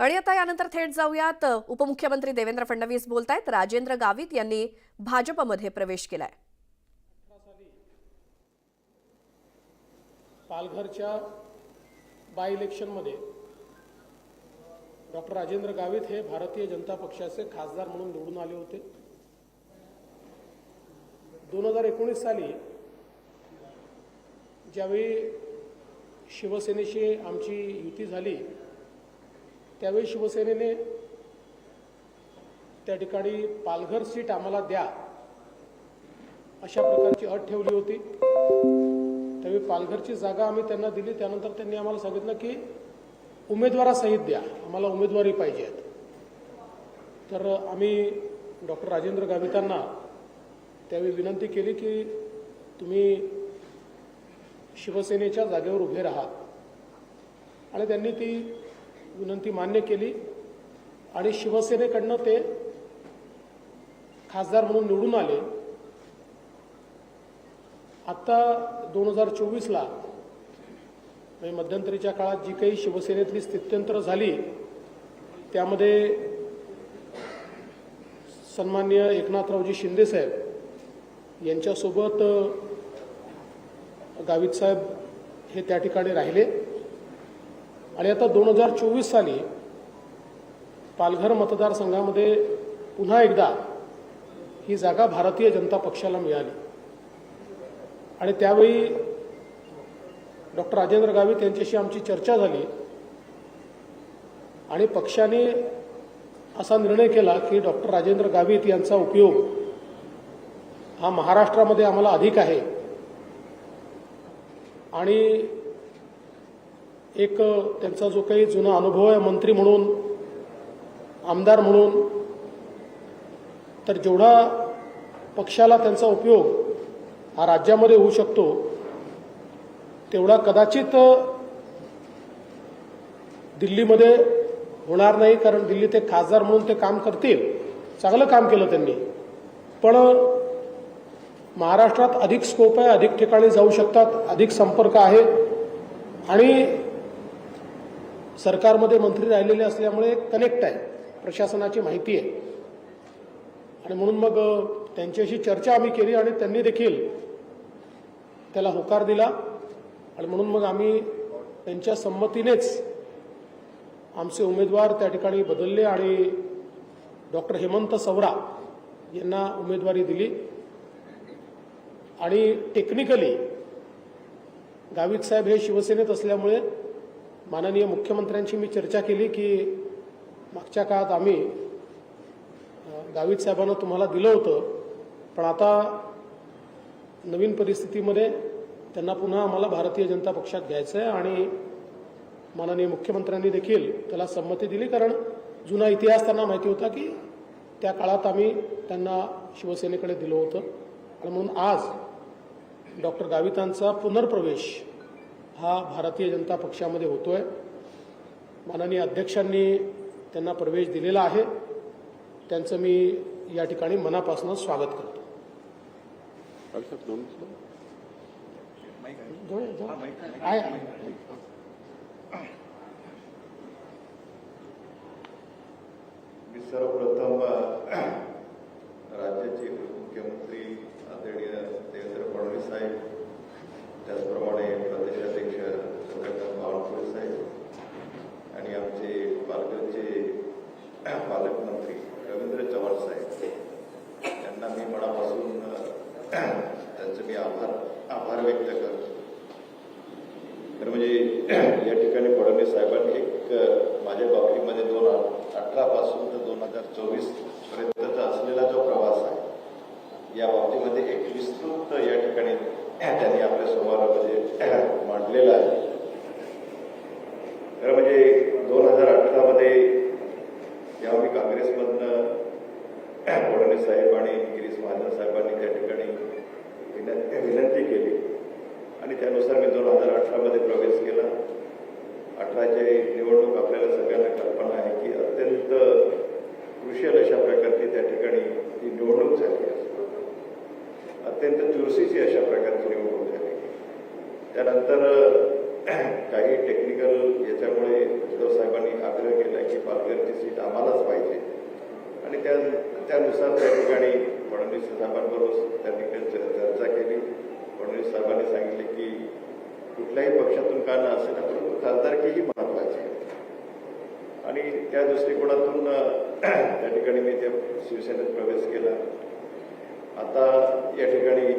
आणि आता यानंतर थेट जाऊयात. उपमुख्यमंत्री देवेंद्र फडणवीस बोलतायत. राजेंद्र गावित यांनी भाजपमध्ये प्रवेश केलाय. पालघरच्या बाय इलेक्शनमध्ये डॉक्टर राजेंद्र गावित हे भारतीय जनता पक्षाचे खासदार म्हणून निवडून आले होते. दोन हजार एकोणीस साली ज्यावेळी शिवसेनेशी आमची युती झाली त्यावेळी शिवसेनेने त्या ठिकाणी पालघर सीट आम्हाला द्या अशा प्रकारची अट ठेवली होती. त्यावेळी पालघरची जागा आम्ही त्यांना दिली. त्यानंतर त्यांनी आम्हाला सांगितलं की उमेदवारासहित द्या. आम्हाला उमेदवारी पाहिजे आहेत. तर आम्ही डॉक्टर राजेंद्र गावितांना त्यावेळी विनंती केली की तुम्ही शिवसेनेच्या जागेवर उभे राहात आणि त्यांनी ती विनंती मान्य केली. आणि शिवसेनेकडनं ते खासदार म्हणून निवडून आले. आत्ता दोन हजार चोवीसला म्हणजे मध्यंतरीच्या काळात जी काही शिवसेनेतली स्थित्यंतर झाली त्यामध्ये सन्मान्य एकनाथरावजी शिंदेसाहेब यांच्यासोबत गावित साहेब हे त्या ठिकाणी राहिले. आणि आता दोन हजार चोवीस साली पालघर मतदारसंघामध्ये पुन्हा एकदा ही जागा भारतीय जनता पक्षाला मिळाली. आणि त्यावेळी डॉक्टर राजेंद्र गावित यांच्याशी आमची चर्चा झाली. आणि पक्षाने असा निर्णय केला की डॉक्टर राजेंद्र गावित यांचा उपयोग हा महाराष्ट्रामध्ये आम्हाला अधिक आहे. आणि एक त्यांचा जो काही जुना अनुभव आहे मंत्री म्हणून आमदार म्हणून तर जेवढा पक्षाला त्यांचा उपयोग हा राज्यामध्ये होऊ शकतो तेवढा कदाचित दिल्लीमध्ये होणार नाही कारण दिल्ली ते खासदार म्हणून ते काम करतील. चांगलं काम केलं त्यांनी. पण महाराष्ट्रात अधिक स्कोप आहे अधिक ठिकाणी जाऊ शकतात अधिक संपर्क आहे. आणि सरकारमध्ये मंत्री राहिलेले असल्यामुळे कनेक्ट आहे. प्रशासनाची माहिती आहे. आणि म्हणून मग त्यांच्याशी चर्चा आम्ही केली आणि त्यांनी देखील त्याला होकार दिला. आणि म्हणून मग आम्ही त्यांच्या संमतीनेच आमचे उमेदवार त्या ठिकाणी बदलले आणि डॉक्टर हेमंत सवरा यांना उमेदवारी दिली. आणि टेक्निकली गावित साहेब हे शिवसेनेत असल्यामुळे माननीय मुख्यमंत्र्यांशी मी चर्चा केली की मागच्या काळात आम्ही गावित साहेबांना तुम्हाला दिलं होतं पण आता नवीन परिस्थितीमध्ये त्यांना पुन्हा आम्हाला भारतीय जनता पक्षात घ्यायचं आहे आणि माननीय मुख्यमंत्र्यांनी देखील त्याला संमती दिली कारण जुना इतिहास त्यांना माहिती होता की त्या काळात आम्ही त्यांना शिवसेनेकडे दिलं होतं. आणि म्हणून आज डॉक्टर गावितांचा पुनर्प्रवेश हा भारतीय जनता पक्षामध्ये होतोय. माननीय अध्यक्षांनी त्यांना प्रवेश दिलेला आहे. त्यांचं मी या ठिकाणी मनापासून स्वागत करतो. आहे आहे. मी सर्वप्रथम अ, राज्याचे मुख्यमंत्री आदरणीय देवेंद्र फडणवीस साहेब त्याचप्रमाणे प्रदेशाध्यक्ष चंद्रकांत बावनकुळे साहेब आणि आमचे पालघरचे पालकमंत्री रवींद्र चव्हाण साहेब यांना मी मनापासून अ, त्यांचे मी आभार आभार व्यक्त करतो तर म्हणजे या ठिकाणी फडणवीस साहेबांनी एक माझ्या बाबतीमध्ये दोन अठरा पासून तर दोन हजार चोवीस पर्यंतचा असलेला जो प्रवास आहे या बाबतीमध्ये एक विस्तृत या ठिकाणी त्यांनी आपल्या समोरामध्ये मांडलेला आहे तर म्हणजे दोन हजार अठरामध्ये जेव्हा मी काँग्रेसमधनं फडणवीस साहेब आणि गिरीश महाजन साहेबांनी त्या ठिकाणी विनंती विनंती केली आणि त्यानुसार मी दोन हजार अठरामध्ये प्रवेश केला अठराचे निवडणूक आपल्याला सगळ्यांना कल्पना आहे की अत्यंत क्रुशियल अशा प्रकारची त्या ठिकाणी ही निवडणूक झाली आहे अत्यंत चुरशीची अशा प्रकारची निवडणूक झाली त्यानंतर काही टेक्निकल याच्यामुळे उद्धव साहेबांनी आग्रह केला की पालघरची सीट आम्हालाच पाहिजे. आणि त्या त्यानुसार त्या ठिकाणी फडणवीस साहेबांबरोबर त्या ठिकाणी चर्चा केली. फडणवीस साहेबांनी सांगितले की कुठल्याही पक्षातून का न असेल परंतु खासदारकीही महत्वाची आहे. आणि त्या दृष्टिकोनातून त्या ठिकाणी मी त्या शिवसेनेत प्रवेश केला. आता या ठिकाणी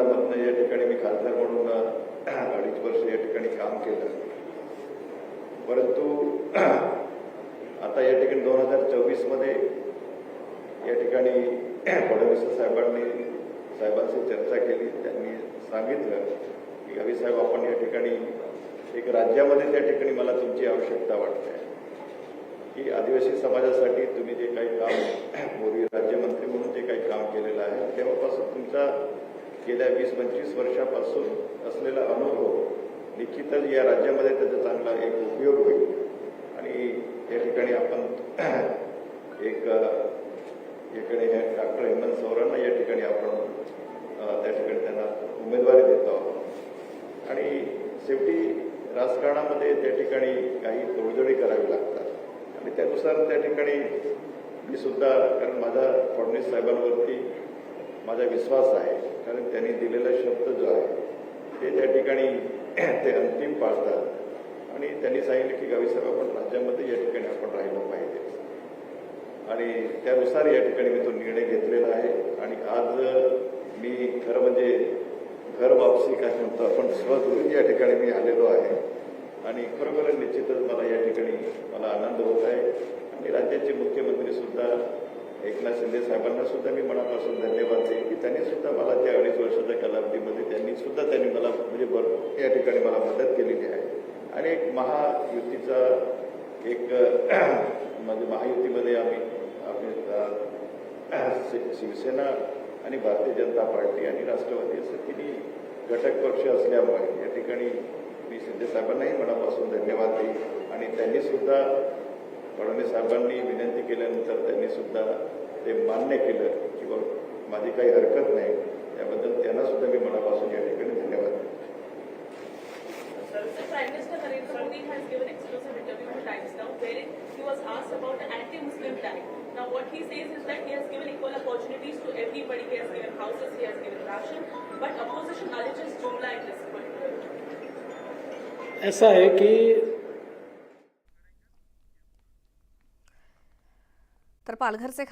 शिंदे या ठिकाणी मी खासदार म्हणून अडीच वर्ष या ठिकाणी काम केलं. परंतु आता या ठिकाणी दोन हजार चोवीसमध्ये या ठिकाणी फडणवीस साहेबांनी साहेबांशी चर्चा केली. त्यांनी सांगितलं की गावी साहेब आपण या ठिकाणी एक राज्यामध्ये त्या ठिकाणी मला तुमची आवश्यकता वाटते. की आदिवासी समाजासाठी तुम्ही जे काही काम पूर्वी राज्यमंत्री म्हणून जे काही काम केलेलं आहे तेव्हापासून तुमचा गेल्या वीस पंचवीस वर्षापासून असलेला अनुभव निश्चितच या राज्यामध्ये त्याचा चांगला एक उपयोग होईल. आणि या ठिकाणी आपण एक याकडे डॉक्टर हेमंत सौरांना या ठिकाणी आपण त्या ठिकाणी त्यांना उमेदवारी देतो आहोत. आणि शेवटी राजकारणामध्ये त्या ठिकाणी काही तोडजोडी करावी लागतात. आणि त्यानुसार त्या ठिकाणी मी सुद्धा कारण माझा फडणवीस साहेबांवरती माझा विश्वास आहे कारण त्यांनी दिलेला शब्द जो आहे ते त्या ठिकाणी ते अंतिम पाळतात. आणि त्यांनी सांगितलं की गावी साहेब आपण राज्यामध्ये या ठिकाणी आपण राहिलं पाहिजे. आणि त्यानुसार या ठिकाणी मी तो निर्णय घेतलेला आहे. आणि आज मी खरं म्हणजे घर वापसी काय म्हणतो आपण स्वतः या ठिकाणी मी आलेलो आहे. आणि खरोखर निश्चितच मला या ठिकाणी मला आनंद होत आहे. आणि राज्याचे मुख्यमंत्री सुद्धा एकनाथ शिंदे साहेबांना सुद्धा मी मनापासून धन्यवाद त्यांनी सुद्धा मला त्या अडीच वर्षाच्या कालावधीमध्ये त्यांनी सुद्धा त्यांनी मला म्हणजे भरपूर या ठिकाणी मला मदत केलेली आहे. आणि एक महायुतीचा एक म्हणजे महायुतीमध्ये आम्ही आपले शि- शिवसेना आणि भारतीय जनता पार्टी आणि राष्ट्रवादी असं तिन्ही घटक पक्ष असल्यामुळे या ठिकाणी मी शिंदेसाहेबांनाही मनापासून धन्यवाद देईन. आणि त्यांनी सुद्धा फडणवीस साहेबांनी विनंती केल्यानंतर त्यांनी सुद्धा ते मान्य केलं. माझी काही हरकत नाही त्याबद्दल त्यांना सुद्धा मी मनापासून या ठिकाणी धन्यवाद. Now what he says is that he has given equal opportunities to everybody. He has given houses, he has given ration, but opposition alleges Jumla in this particular. ऐसा है कि तर पालघरचे